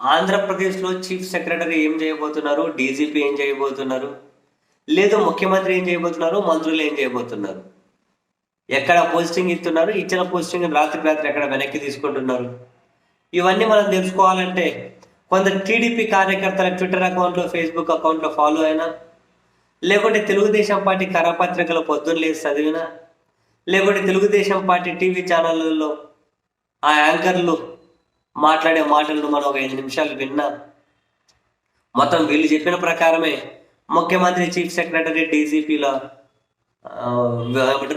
ఆంధ్రప్రదేశ్లో chief secretary ఏం చేయబోతున్నారు? డీజీపీ ఏం చేయబోతున్నారు? లేదు ముఖ్యమంత్రి ఏం చేయబోతున్నారు? మంత్రులు ఏం చేయబోతున్నారు? ఎక్కడ పోస్టింగ్ ఇస్తున్నారు? ఇచ్చిన పోస్టింగ్ రాత్రికి రాత్రి ఎక్కడ వెనక్కి తీసుకుంటున్నారు? ఇవన్నీ మనం తెలుసుకోవాలంటే కొందరు టీడీపీ కార్యకర్తల ట్విట్టర్ అకౌంట్లో ఫేస్బుక్ అకౌంట్లో ఫాలో అయినా లేకుంటే తెలుగుదేశం పార్టీ కరపత్రికలు పొద్దున్న లేసి చదివినా లేకుంటే తెలుగుదేశం పార్టీ టీవీ ఛానళ్ళలో ఆ యాంకర్లు మాట్లాడే మాటలను మనం ఒక ఐదు నిమిషాలు విన్నా. మొత్తం వీళ్ళు చెప్పిన ప్రకారమే ముఖ్యమంత్రి చీఫ్ సెక్రటరీ డీజీపీల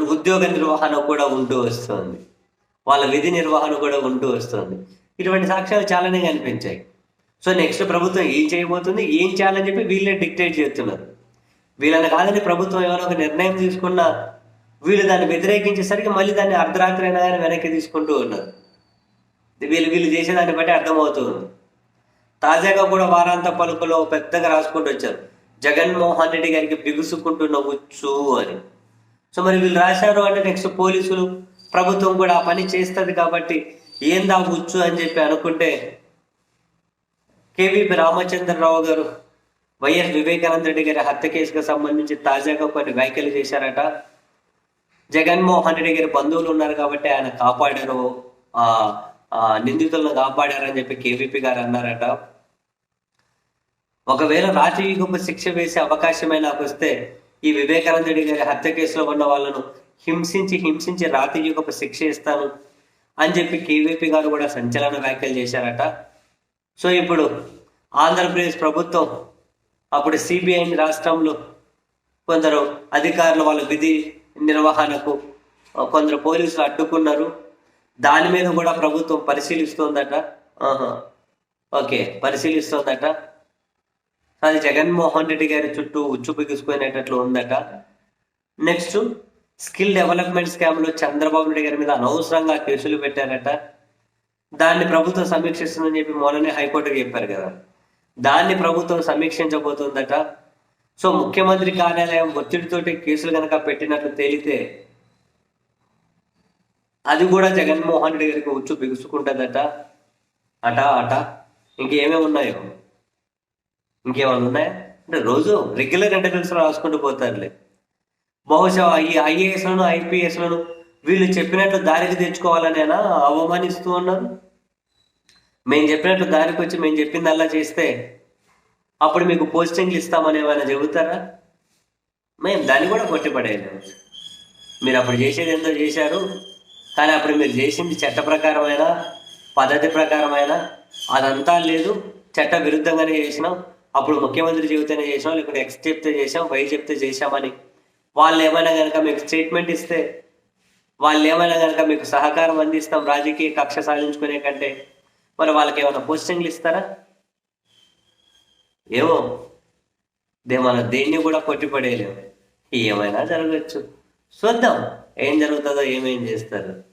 ఉద్యోగ నిర్వహణ కూడా ఉంటూ వస్తుంది. వాళ్ళ విధి నిర్వహణ కూడా ఉంటూ వస్తుంది. ఇటువంటి సాక్ష్యాలు చాలానే కనిపించాయి. సో నెక్స్ట్ ప్రభుత్వం ఏం చేయబోతుంది? ఏం చేయాలని చెప్పి వీళ్ళే డిక్టేట్ చేస్తున్నారు. వీళ్ళని కాదని ప్రభుత్వం ఏమైనా ఒక నిర్ణయం తీసుకున్నా వీళ్ళు దాన్ని వ్యతిరేకించేసరికి మళ్ళీ దాన్ని అర్ధరాత్రి అయినా కానీ వెనక్కి తీసుకుంటూ ఉన్నారు. వీళ్ళు వీళ్ళు చేసేదాన్ని బట్టి అర్థమవుతుంది. తాజాగా కూడా వారాంత పలుకులో పెద్దగా రాసుకుంటూ వచ్చారు. జగన్మోహన్ రెడ్డి గారికి బిగుసుకుంటూ ఉచ్చు అని. సో మరి వీళ్ళు రాశారు అంటే నెక్స్ట్ పోలీసులు ప్రభుత్వం కూడా ఆ పని చేస్తుంది కాబట్టి ఏందా ఉచ్చు అని చెప్పి అనుకుంటే కేవీపీ రామచంద్రరావు గారు వైఎస్ వివేకానంద రెడ్డి గారి హత్య కేసుకు సంబంధించి తాజాగా కొన్ని వ్యాఖ్యలు చేశారట. జగన్మోహన్ రెడ్డి గారి బంధువులు ఉన్నారు కాబట్టి ఆయన కాపాడారు. ఆ నిందితులను కాపాడారని చెప్పి కేవీపీ గారు అన్నారట. ఒకవేళ రాజీవికపు శిక్ష వేసే అవకాశమే నాకు వస్తే ఈ వివేకానంద రెడ్డి గారి హత్య కేసులో ఉన్న వాళ్ళను హింసించి హింసించి రాతయుగపు శిక్ష ఇస్తాను అని చెప్పి కేవీపీ గారు కూడా సంచలన వ్యాఖ్యలు చేశారట. సో ఇప్పుడు ఆంధ్రప్రదేశ్ ప్రభుత్వం అప్పుడు సిబిఐని రాష్ట్రంలో కొందరు అధికారులు వాళ్ళ విధి నిర్వహణకు కొందరు పోలీసులు అడ్డుకున్నారు. దాని మీద కూడా ప్రభుత్వం పరిశీలిస్తోందట. ఓకే పరిశీలిస్తోందట. అది జగన్మోహన్ రెడ్డి గారి చుట్టూ ఉచ్చు బిగుసుకునేటట్లు ఉందట. నెక్స్ట్ స్కిల్ డెవలప్మెంట్ స్కామ్లో చంద్రబాబు నాయుడు గారి మీద అనవసరంగా కేసులు పెట్టారట. దాన్ని ప్రభుత్వం సమీక్షిస్తుందని చెప్పి మొన్ననే హైకోర్టుకి చెప్పారు కదా. దాన్ని ప్రభుత్వం సమీక్షించబోతుందట. సో ముఖ్యమంత్రి కార్యాలయం ఒత్తిడితోటి కేసులు కనుక పెట్టినట్లు తేలితే అది కూడా జగన్మోహన్ రెడ్డి గారికి వచ్చు బిగుసుకుంటుందట. అట అట. ఇంకేమేమి ఉన్నాయో? ఇంకేమైనా ఉన్నాయా? అంటే రోజు రెగ్యులర్ ఇంటర్వ్యూస్ రాసుకుంటూ పోతారులే. బహుశా ఈ ఐఏఎస్లను ఐపీఎస్లను వీళ్ళు చెప్పినట్లు దారికి తెచ్చుకోవాలనేనా అవమానిస్తూ ఉన్నారు? మేము చెప్పినట్లు దారికి వచ్చి మేము చెప్పింది అలా చేస్తే అప్పుడు మీకు పోస్టింగ్లు ఇస్తామని ఏమైనా చెబుతారా? మేము దాన్ని కూడా కొట్టిపడేయలేము. మీరు అప్పుడు చేసేది ఎంతో చేశారు. కానీ అప్పుడు మీరు చేసింది చట్ట ప్రకారమైన పద్ధతి ప్రకారమైన అదంతా లేదు. చట్ట విరుద్ధంగానే చేసినాం. అప్పుడు ముఖ్యమంత్రి చెబితేనే చేసాం లేకుంటే ఎక్స్ చెప్తే చేసాం వై చెప్తే చేసామని వాళ్ళు ఏమైనా కనుక మీకు స్టేట్మెంట్ ఇస్తే వాళ్ళు ఏమైనా కనుక మీకు సహకారం అందిస్తాం రాజకీయ కక్ష సాధించుకునే కంటే మరి వాళ్ళకి ఏమైనా పోస్టింగ్లు ఇస్తారా? ఏమో దే మన దేన్ని కూడా కొట్టిపడేయలేము. ఏమైనా జరగచ్చు. చూద్దాం. ఏం జరుగుతుందో ఏమేం చేస్తారు?